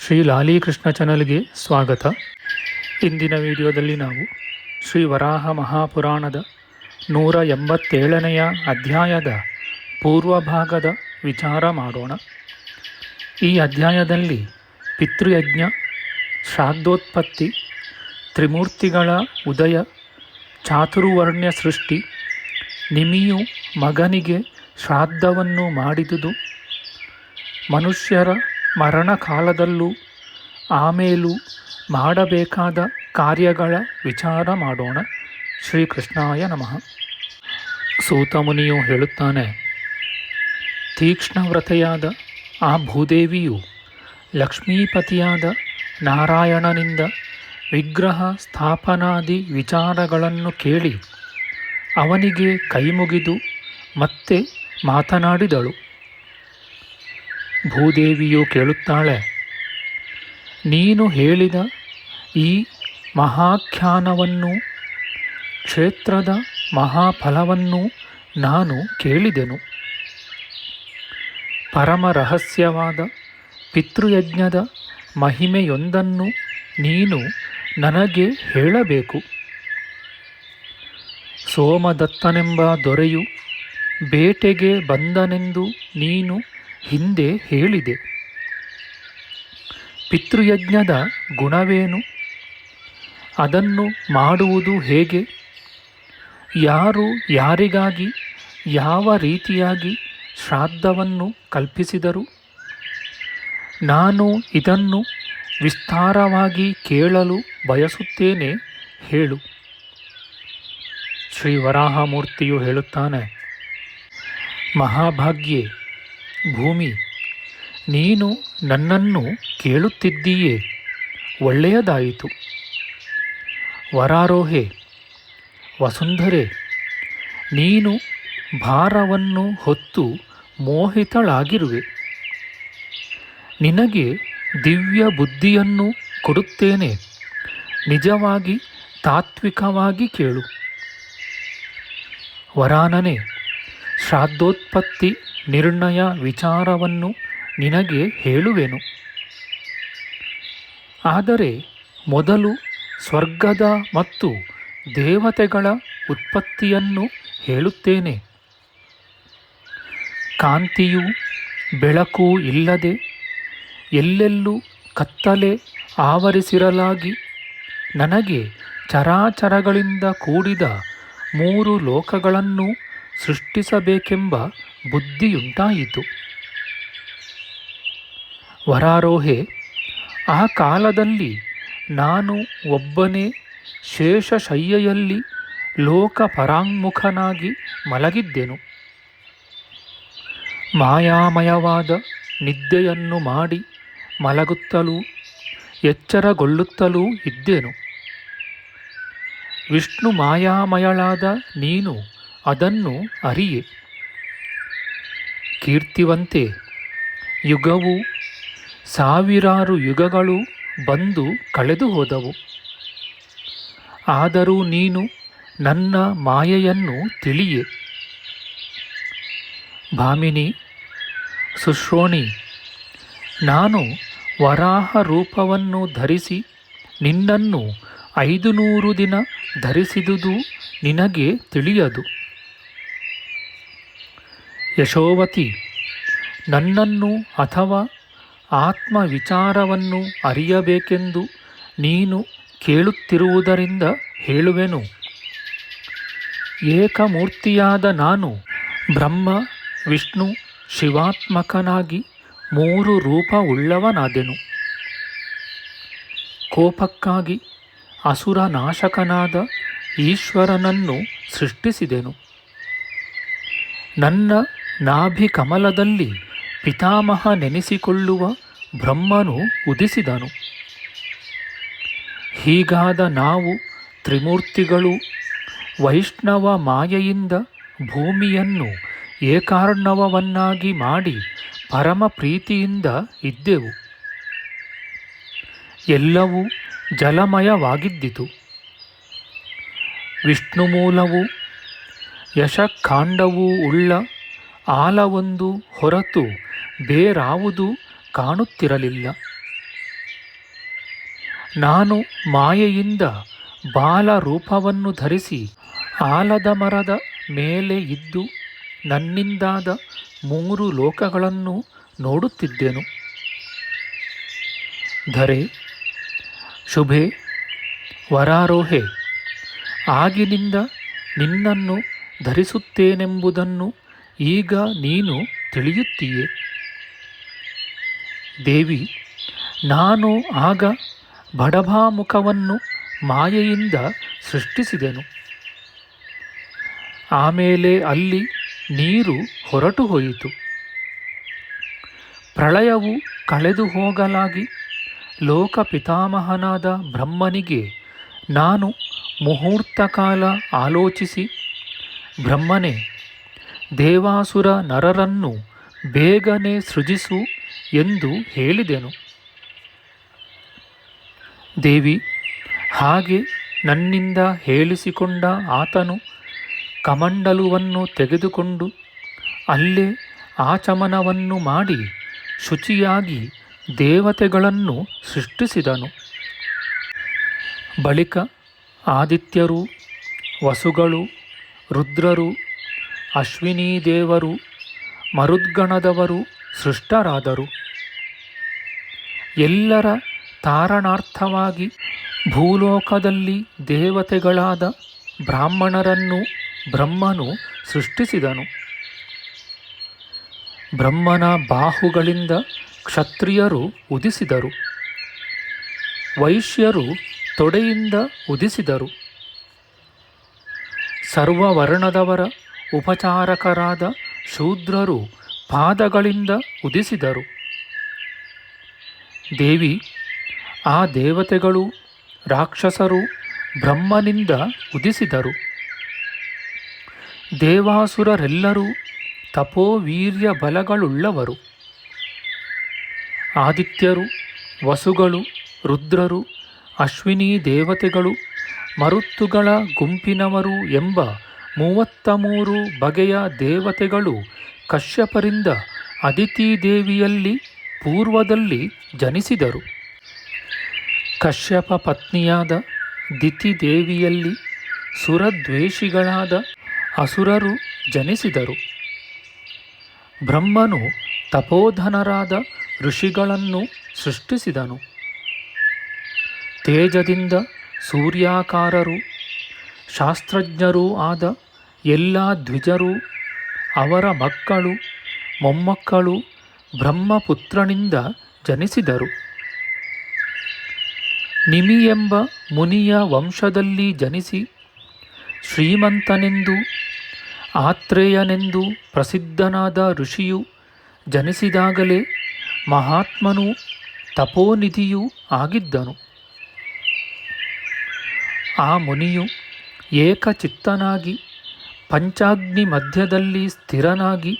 ಶ್ರೀ ಲಾಲೀಕೃಷ್ಣ ಚಾನಲ್ಗೆ ಸ್ವಾಗತ. ಇಂದಿನ ವಿಡಿಯೋದಲ್ಲಿ ನಾವು ಶ್ರೀ ವರಾಹ ಮಹಾಪುರಾಣದ ನೂರ ಎಂಬತ್ತೇಳನೆಯ ಅಧ್ಯಾಯದ ಪೂರ್ವಭಾಗದ ವಿಚಾರ ಮಾಡೋಣ. ಈ ಅಧ್ಯಾಯದಲ್ಲಿ ಪಿತೃಯಜ್ಞ, ಶ್ರಾದ್ದೋತ್ಪತ್ತಿ, ತ್ರಿಮೂರ್ತಿಗಳ ಉದಯ, ಚಾತುರ್ವರ್ಣ್ಯ ಸೃಷ್ಟಿ, ನಿಮಿಯು ಮಗನಿಗೆ ಶ್ರಾದ್ದವನ್ನು ಮಾಡಿದುದು, ಮನುಷ್ಯರ ಮರಣ ಕಾಲದಲ್ಲೂ ಆಮೇಲೂ ಮಾಡಬೇಕಾದ ಕಾರ್ಯಗಳ ವಿಚಾರ ಮಾಡೋಣ. ಶ್ರೀಕೃಷ್ಣಾಯ ನಮಃ. ಸೂತಮುನಿಯು ಹೇಳುತ್ತಾನೆ, ತೀಕ್ಷ್ಣವ್ರತೆಯಾದ ಆ ಭೂದೇವಿಯು ಲಕ್ಷ್ಮೀಪತಿಯಾದ ನಾರಾಯಣನಿಂದ ವಿಗ್ರಹ ಸ್ಥಾಪನಾದಿ ವಿಚಾರಗಳನ್ನು ಕೇಳಿ ಅವನಿಗೆ ಕೈಮುಗಿದು ಮತ್ತೆ ಮಾತನಾಡಿದಳು. ಭೂದೇವಿಯು ಕೇಳುತ್ತಾಳೆ, ನೀನು ಹೇಳಿದ ಈ ಮಹಾಖ್ಯಾನವನ್ನು, ಕ್ಷೇತ್ರದ ಮಹಾಫಲವನ್ನು ನಾನು ಕೇಳಿದೆನು. ಪರಮ ರಹಸ್ಯವಾದ ಪಿತೃಯಜ್ಞದ ಮಹಿಮೆಯೊಂದನ್ನು ನೀನು ನನಗೆ ಹೇಳಬೇಕು. ಸೋಮದತ್ತನೆಂಬ ದೊರೆಯು ಬೇಟೆಗೆ ಬಂದನೆಂದು ನೀನು ಹಿಂದೆ ಹೇಳಿದೆ. ಪಿತೃಯಜ್ಞದ ಗುಣವೇನು? ಅದನ್ನು ಮಾಡುವುದು ಹೇಗೆ? ಯಾರು ಯಾರಿಗಾಗಿ, ಯಾವ ರೀತಿಯಾಗಿ ಶ್ರಾದ್ದವನ್ನು ಕಲ್ಪಿಸಿದರು? ನಾನು ಇದನ್ನು ವಿಸ್ತಾರವಾಗಿ ಕೇಳಲು ಬಯಸುತ್ತೇನೆ, ಹೇಳು. ಶ್ರೀ ವರಾಹಮೂರ್ತಿಯು ಹೇಳುತ್ತಾನೆ, ಮಹಾಭಾಗ್ಯೆ ಭೂಮಿ, ನೀನು ನನ್ನನ್ನು ಕೇಳುತ್ತಿದ್ದೀಯೇ. ಒಳ್ಳೆಯದಾಯಿತು. ವರಾರೋಹೆ, ವಸುಂಧರೆ, ನೀನು ಭಾರವನ್ನು ಹೊತ್ತು ಮೋಹಿತಳಾಗಿರುವೆ. ನಿನಗೆ ದಿವ್ಯ ಬುದ್ಧಿಯನ್ನು ಕೊಡುತ್ತೇನೆ. ನಿಜವಾಗಿ ತಾತ್ವಿಕವಾಗಿ ಕೇಳು. ವರಾನನೆ, ಶ್ರಾದ್ದೋತ್ಪತ್ತಿ ನಿರ್ಣಯ ವಿಚಾರವನ್ನು ನಿನಗೆ ಹೇಳುವೆನು. ಆದರೆ ಮೊದಲು ಸ್ವರ್ಗದ ಮತ್ತು ದೇವತೆಗಳ ಉತ್ಪತ್ತಿಯನ್ನು ಹೇಳುತ್ತೇನೆ. ಕಾಂತಿಯು ಬೆಳಕು ಇಲ್ಲದೆ ಎಲ್ಲೆಲ್ಲೂ ಕತ್ತಲೆ ಆವರಿಸಿರಲಾಗಿ ನನಗೆ ಚರಾಚರಗಳಿಂದ ಕೂಡಿದ ಮೂರು ಲೋಕಗಳನ್ನು ಸೃಷ್ಟಿಸಬೇಕೆಂಬ ಬುದ್ಧಿಯುಂಟಾಯಿತು. ವರಾರೋಹೆ, ಆ ಕಾಲದಲ್ಲಿ ನಾನು ಒಬ್ಬನೇ ಶೇಷಶಯ್ಯೆಯಲ್ಲಿ ಲೋಕ ಪರಾಂಗುಖನಾಗಿ ಮಲಗಿದ್ದೆನು. ಮಾಯಾಮಯವಾದ ನಿದ್ದೆಯನ್ನು ಮಾಡಿ ಮಲಗುತ್ತಲೂ ಎಚ್ಚರಗೊಳ್ಳುತ್ತಲೂ ಇದ್ದೆನು. ವಿಷ್ಣು ಮಾಯಾಮಯಳಾದ ನೀನು ಅದನ್ನು ಅರಿಯೆ. ಕೀರ್ತಿವಂತೆ. ಯುಗವು ಸಾವಿರಾರು ಯುಗಗಳು ಬಂದು ಕಳೆದು ಹೋದವು. ಆದರೂ ನೀನು ನನ್ನ ಮಾಯೆಯನ್ನು ತಿಳಿಯೆ. ಭಾಮಿನಿ, ಸುಶ್ರೋಣಿ, ನಾನು ವರಾಹ ರೂಪವನ್ನು ಧರಿಸಿ ನಿನ್ನನ್ನು ಐದು ನೂರು ದಿನ ಧರಿಸಿದುದು ನಿನಗೆ ತಿಳಿಯದು. ಯಶೋವತಿ, ನನ್ನನ್ನು ಅಥವಾ ಆತ್ಮ ವಿಚಾರವನ್ನು ಅರಿಯಬೇಕೆಂದು ನೀನು ಕೇಳುತ್ತಿರುವುದರಿಂದ ಹೇಳುವೆನು. ಏಕಮೂರ್ತಿಯಾದ ನಾನು ಬ್ರಹ್ಮ, ವಿಷ್ಣು, ಶಿವಾತ್ಮಕನಾಗಿ ಮೂರು ರೂಪ ಉಳ್ಳವನಾದೆನು ಕೋಪಕ್ಕಾಗಿ ಅಸುರ ನಾಶಕನಾದ ಈಶ್ವರನನ್ನು ಸೃಷ್ಟಿಸಿದೆನು. ನನ್ನ ನಾಭಿ ಕಮಲದಲ್ಲಿ ಪಿತಾಮಹ ನೆನೆಸಿಕೊಳ್ಳುವ ಬ್ರಹ್ಮನು ಉದಿಸಿದನು. ಹೀಗಾದ ನಾವು ತ್ರಿಮೂರ್ತಿಗಳು ವೈಷ್ಣವ ಮಾಯೆಯಿಂದ ಭೂಮಿಯನ್ನು ಏಕಾರ್ಣವವನ್ನಾಗಿ ಮಾಡಿ ಪರಮ ಪ್ರೀತಿಯಿಂದ ಇದ್ದೆವು. ಎಲ್ಲವೂ ಜಲಮಯವಾಗಿದ್ದಿತು. ವಿಷ್ಣು ಮೂಲವು ಯಶಕಾಂಡವೂ ಉಳ್ಳ ಆಲವೊಂದು ಹೊರತು ಬೇರಾವುದೂ ಕಾಣುತ್ತಿರಲಿಲ್ಲ. ನಾನು ಮಾಯೆಯಿಂದ ಬಾಲ ರೂಪವನ್ನು ಧರಿಸಿ ಆಲದ ಮರದ ಮೇಲೆ ಇದ್ದು ನನ್ನಿಂದಾದ ಮೂರು ಲೋಕಗಳನ್ನು ನೋಡುತ್ತಿದ್ದೆನು. ಧರೆ, ಶುಭೆ, ವರಾರೋಹೆ, ಆಗಿನಿಂದ ನಿನ್ನನ್ನು ಧರಿಸುತ್ತೇನೆಂಬುದನ್ನು ಈಗ ನೀನು ತಿಳಿಯುತ್ತೀಯೆ. ದೇವಿ, ನಾನು ಆಗ ಬಡಭಾಮುಖವನ್ನು ಮಾಯೆಯಿಂದ ಸೃಷ್ಟಿಸಿದೆನು. ಆಮೇಲೆ ಅಲ್ಲಿ ನೀರು ಹೊರಟು ಹೋಯಿತು. ಪ್ರಳಯವು ಕಳೆದು ಹೋಗಲಾಗಿ ಲೋಕ ಪಿತಾಮಹನಾದ ಬ್ರಹ್ಮನಿಗೆ ನಾನು ಮುಹೂರ್ತಕಾಲ ಆಲೋಚಿಸಿ ಬ್ರಹ್ಮನೇ ದೇವಾಸುರ ನರರನ್ನು ಬೇಗನೆ ಸೃಜಿಸು ಎಂದು ಹೇಳಿದೆನು. ದೇವಿ, ಹಾಗೆ ನನ್ನಿಂದ ಹೇಳಿಸಿಕೊಂಡ ಆತನು ಕಮಂಡಲುವನ್ನು ತೆಗೆದುಕೊಂಡು ಅಲ್ಲೇ ಆಚಮನವನ್ನು ಮಾಡಿ ಶುಚಿಯಾಗಿ ದೇವತೆಗಳನ್ನು ಸೃಷ್ಟಿಸಿದನು. ಬಳಿಕ ಆದಿತ್ಯರು, ವಸುಗಳು, ರುದ್ರರು ಅಶ್ವಿನೀ ದೇವರು, ಮರುದ್ಗಣದವರು ಸೃಷ್ಟರಾದರು. ಎಲ್ಲರ ತಾರಣಾರ್ಥವಾಗಿ ಭೂಲೋಕದಲ್ಲಿ ದೇವತೆಗಳಾದ ಬ್ರಾಹ್ಮಣರನ್ನು ಬ್ರಹ್ಮನು ಸೃಷ್ಟಿಸಿದನು. ಬ್ರಹ್ಮನ ಬಾಹುಗಳಿಂದ ಕ್ಷತ್ರಿಯರು ಉದಿಸಿದರು. ವೈಶ್ಯರು ತೊಡೆಯಿಂದ ಉದಿಸಿದರು. ಸರ್ವವರ್ಣದವರ ಉಪಚಾರಕರಾದ ಶೂದ್ರರು ಪಾದಗಳಿಂದ ಉದಿಸಿದರು. ದೇವಿ, ಆ ದೇವತೆಗಳು ರಾಕ್ಷಸರು ಬ್ರಹ್ಮನಿಂದ ಉದಿಸಿದರು. ದೇವಾಸುರರೆಲ್ಲರೂ ತಪೋವೀರ್ಯ ಬಲಗಳುಳ್ಳವರು. ಆದಿತ್ಯರು, ವಸುಗಳು, ರುದ್ರರು, ಅಶ್ವಿನಿ ದೇವತೆಗಳು, ಮರುತ್ತುಗಳ ಗುಂಪಿನವರು ಎಂಬ ಮೂವತ್ತ ಮೂರು ಬಗೆಯ ದೇವತೆಗಳು ಕಶ್ಯಪರಿಂದ ಅದಿತಿ ದೇವಿಯಲ್ಲಿ ಪೂರ್ವದಲ್ಲಿ ಜನಿಸಿದರು. ಕಶ್ಯಪ ಪತ್ನಿಯಾದ ದಿತಿ ದೇವಿಯಲ್ಲಿ ಸುರದ್ವೇಷಿಗಳಾದ ಅಸುರರು ಜನಿಸಿದರು. ಬ್ರಹ್ಮನು ತಪೋಧನರಾದ ಋಷಿಗಳನ್ನು ಸೃಷ್ಟಿಸಿದನು. ತೇಜದಿಂದ ಸೂರ್ಯಾಕಾರರು ಶಾಸ್ತ್ರಜ್ಞರೂ ಆದ ಎಲ್ಲ ದ್ವಿಜರು, ಅವರ ಮಕ್ಕಳು, ಮೊಮ್ಮಕ್ಕಳು ಬ್ರಹ್ಮಪುತ್ರನಿಂದ ಜನಿಸಿದರು. ನಿಮಿ ಎಂಬ ಮುನಿಯ ವಂಶದಲ್ಲಿ ಜನಿಸಿ ಶ್ರೀಮಂತನೆಂದು, ಆತ್ರೇಯನೆಂದು ಪ್ರಸಿದ್ಧನಾದ ಋಷಿಯು ಜನಿಸಿದಾಗಲೇ ಮಹಾತ್ಮನು ತಪೋನಿಧಿಯೂ ಆಗಿದ್ದನು. ಆ ಮುನಿಯು ಏಕಚಿತ್ತನಾಗಿ ಪಂಚಾಗ್ನಿ ಮಧ್ಯದಲ್ಲಿ ಸ್ಥಿರನಾಗಿ,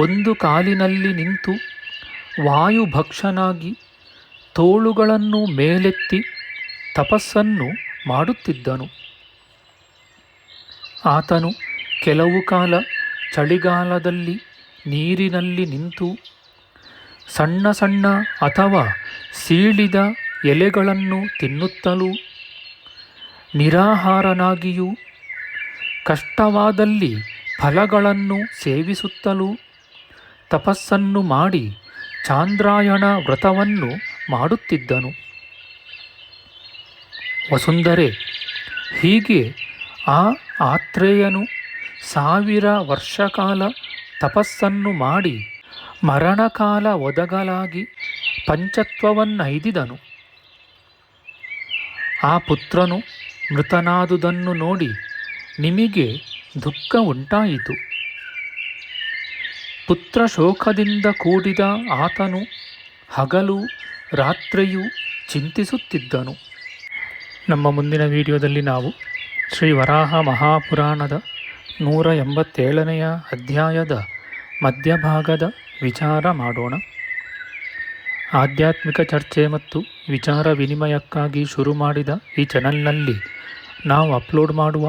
ಒಂದು ಕಾಲಿನಲ್ಲಿ ನಿಂತು ವಾಯುಭಕ್ಷನಾಗಿ ತೋಳುಗಳನ್ನು ಮೇಲೆತ್ತಿ ತಪಸ್ಸನ್ನು ಮಾಡುತ್ತಿದ್ದನು. ಆತನು ಕೆಲವು ಕಾಲ ಚಳಿಗಾಲದಲ್ಲಿ ನೀರಿನಲ್ಲಿ ನಿಂತು ಸಣ್ಣ ಸಣ್ಣ ಅಥವಾ ಸೀಳಿದ ಎಲೆಗಳನ್ನು ತಿನ್ನುತ್ತಲೂ ನಿರಾಹಾರನಾಗಿಯೂ ಕಷ್ಟವಾದಲ್ಲಿ ಫಲಗಳನ್ನು ಸೇವಿಸುತ್ತಲೂ ತಪಸ್ಸನ್ನು ಮಾಡಿ ಚಾಂದ್ರಾಯಣ ವ್ರತವನ್ನು ಮಾಡುತ್ತಿದ್ದನು. ವಸುಂಧರೆ, ಹೀಗೆ ಆ ಆತ್ರೇಯನು ಸಾವಿರ ವರ್ಷಕಾಲ ತಪಸ್ಸನ್ನು ಮಾಡಿ ಮರಣಕಾಲ ಒದಗಲಾಗಿ ಪಂಚತ್ವವನ್ನೈದಿದನು ಆ ಪುತ್ರನು ಮೃತನಾದುದನ್ನು ನೋಡಿ ನಿಮಗೆ ದುಃಖ ಉಂಟಾಯಿತು. ಪುತ್ರ ಶೋಕದಿಂದ ಕೂಡಿದ ಆತನು ಹಗಲು ರಾತ್ರಿಯೂ ಚಿಂತಿಸುತ್ತಿದ್ದನು. ನಮ್ಮ ಮುಂದಿನ ವಿಡಿಯೋದಲ್ಲಿ ನಾವು ಶ್ರೀ ವರಾಹ ಮಹಾಪುರಾಣದ ನೂರ ಎಂಬತ್ತೇಳನೆಯ ಅಧ್ಯಾಯದ ಮಧ್ಯಭಾಗದ ವಿಚಾರ ಮಾಡೋಣ. ಆಧ್ಯಾತ್ಮಿಕ ಚರ್ಚೆ ಮತ್ತು ವಿಚಾರ ವಿನಿಮಯಕ್ಕಾಗಿ ಶುರು ಮಾಡಿದ ಈ ಚಾನಲ್ನಲ್ಲಿ ನಾವು ಅಪ್ಲೋಡ್ ಮಾಡುವ